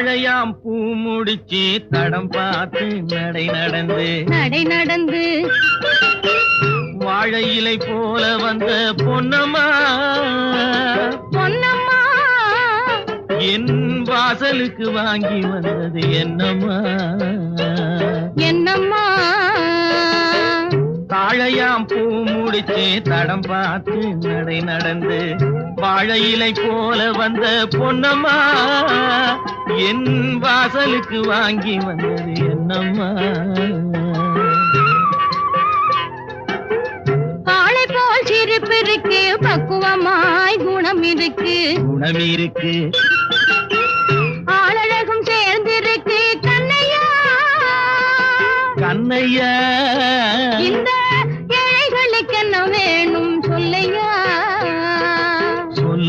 தாழையாம் பூ முடிச்சு தடம் பார்த்து நடை நடந்து. நடை நடந்து. வாழை இலை போல வந்த பொன்னம்மா. பொன்னம்மா. என் வாசலுக்கு வாங்கி வந்தது என்னம்மா. என்னம்மா. தாழையாம் பூ முடிச்சு தடம் பார்த்து நடை நடந்து வாழை இலை போல வந்த பொன்னம்மா என் வாசலுக்கு வாங்கி வந்தது என்னம்மா. காளை போல் சிரிப்பு இருக்கு பக்குவமாய் குணம் இருக்கு. குணம் இருக்கு. ஆளழகும் சேர்ந்திருக்கு கண்ணையா. கண்ணையா. இந்த